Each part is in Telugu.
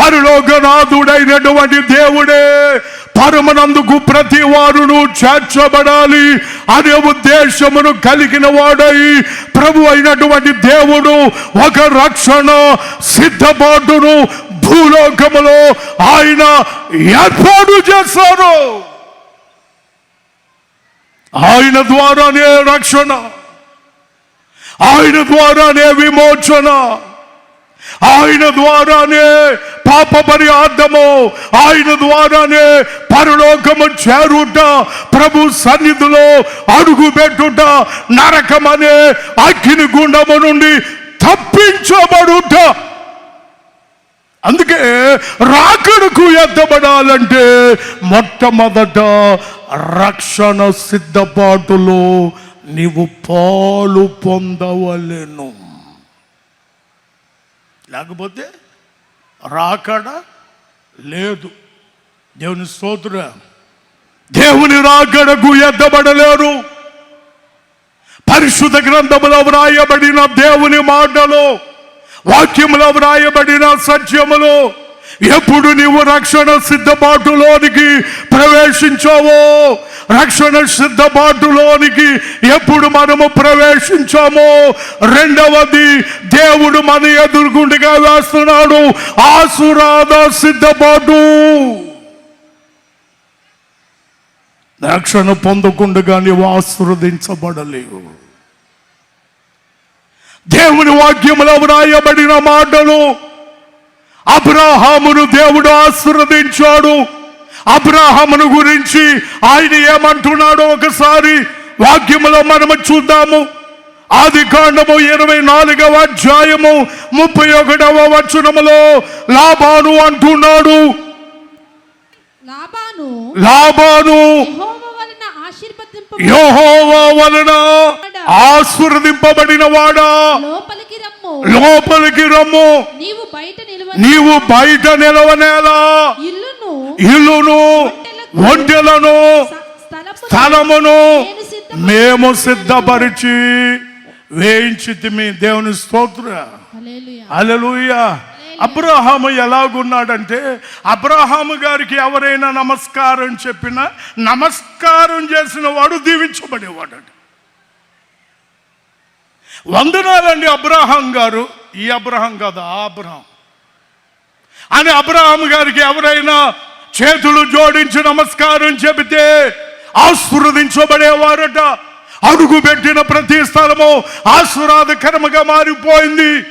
పరలోకనాథుడైనటువంటి దేవుడే పరమనందుకు ప్రతి వారును చేర్చబడాలి అనే ఉద్దేశమును కలిగిన వాడై ప్రభు అయినటువంటి దేవుడు ఒక రక్షణ సిద్ధపాటును భూలోకములో ఆయన ఏర్పాటు చేశారు. ఆయన ద్వారానే రక్షణ ఆయన ద్వారానే విమోచన ఆయన ద్వారానే పాప అర్థము. ఆయన ద్వారానే పరలోకము చేరుట ప్రభు సన్నిధిలో అడుగు పెట్టుట నరకమనే అగ్ని గుండము నుండి తప్పించబడుట. అందుకే రాకడకు ఎత్తబడాలంటే మొట్టమొదట రక్షణ సిద్ధపాటులో నీవు పాలు పొందవలెను. లేకపోతే రాకడ లేదు. దేవుని స్తోత్ర. దేవుని రాకడకు ఎద్దబడలేరు పరిశుద్ధ గ్రంథములో వ్రాయబడిన దేవుని మాటలో వాక్యములో వ్రాయబడిన సత్యములో ఎప్పుడు నీవు రక్షణ సిద్ధపాటులోనికి ప్రవేశించావో? రక్షణ సిద్ధపాటులోనికి ఎప్పుడు మనము ప్రవేశించామో? రెండవది దేవుడు మన ఎదురుగుండగా వేస్తున్నాడు. ఆసురాధ సిద్ధపాటు రక్షణ పొందకుండా నీవు ఆశీర్వదించబడలేవు. దేవుని వాక్యములో వ్రాయబడిన మాటలు అబ్రాహామును దేవుడు ఆశీర్వదించాడు. అబ్రాహామును గురించి ఆయన ఏమంటున్నాడో ఒకసారి వాక్యములో మనము చూద్దాము. ఆది కాండము ఇరవై నాలుగవ అధ్యాయము ముప్పై ఒకటవ వచనములో లాభాను అంటున్నాడు. లాభాను యెహోవా వలన ఆశీర్వదింపబడిన వాడా? లోపలికి రమ్ము. లోపలికి రమ్ము. నీవు నీవు బయట నిలవనేలా? ఇల్లును ఒంటెలను స్థలమును మేము సిద్ధపరిచి వేయించితిమి దేవుని స్తోత్ర. అలలుయ అబ్రహాము ఎలాగున్నాడంటే అబ్రహాము గారికి ఎవరైనా నమస్కారం చెప్పినా నమస్కారం చేసిన వాడు దీవించబడేవాడు వందనాలండి అబ్రహాం గారు. ఈ అబ్రహాం కాదు ఆ అబ్రహాం. అని అబ్రహాం గారికి ఎవరైనా చేతులు జోడించి నమస్కారం చెబితే ఆశీర్వదించబడేవారట. అడుగు పెట్టిన ప్రతి స్థలము ఆశీర్వాదకరముగా మారిపోయింది.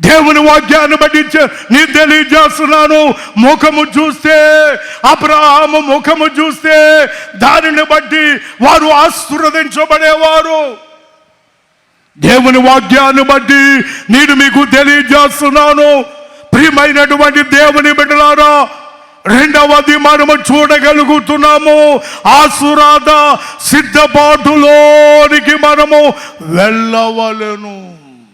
దేవుని వాక్యాన్ని బట్టి నేను నీ తెలియజేస్తున్నాను. ముఖము చూస్తే అబ్రహాము ముఖము చూస్తే దానిని బట్టి వారు ఆశీర్వదించబడేవారు. దేవుని వాక్యాన్ని బట్టి నేను మీకు తెలియజేస్తున్నాను. ప్రియమైనటువంటి దేవుని బిడ్డలారా రెండవది మనము చూడగలుగుతున్నాము. ఆసురాధ సిద్ధపాటులోనికి మనము వెళ్ళవలను.